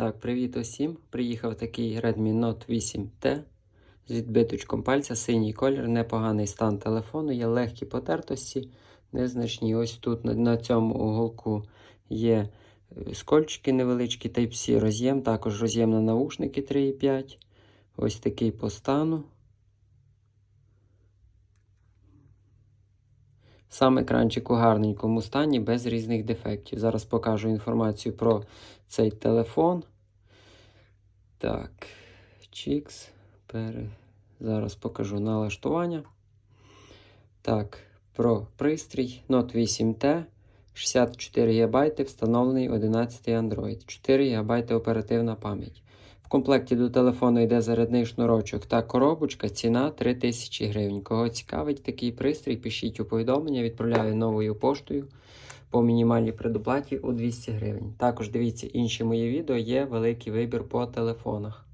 Так, привіт усім. Приїхав такий Redmi Note 8T з відбиточком пальця, синій колір, непоганий стан телефону, є легкі потертості, незначні. Ось тут на, на цьому уголку є е, скольчики невеличкі Type-C роз'єм, також роз'єм на наушники 3,5. Ось такий по стану. Сам екранчик у гарненькому стані, без різних дефектів. Зараз покажу інформацію про цей телефон. Так, Чікс. Зараз покажу налаштування. Так, про пристрій Note 8T. 64 ГБ, встановлений 11 Android, 4 ГБ оперативна пам'ять. Комплекті до телефону йде зарядний шнурочок та коробочка, ціна 3000 гривень. Кого цікавить такий пристрій, пишіть у повідомлення, відправляю новою поштою по мінімальній предоплаті у 200 гривень. Також дивіться інші мої відео, є великий вибір по телефонах.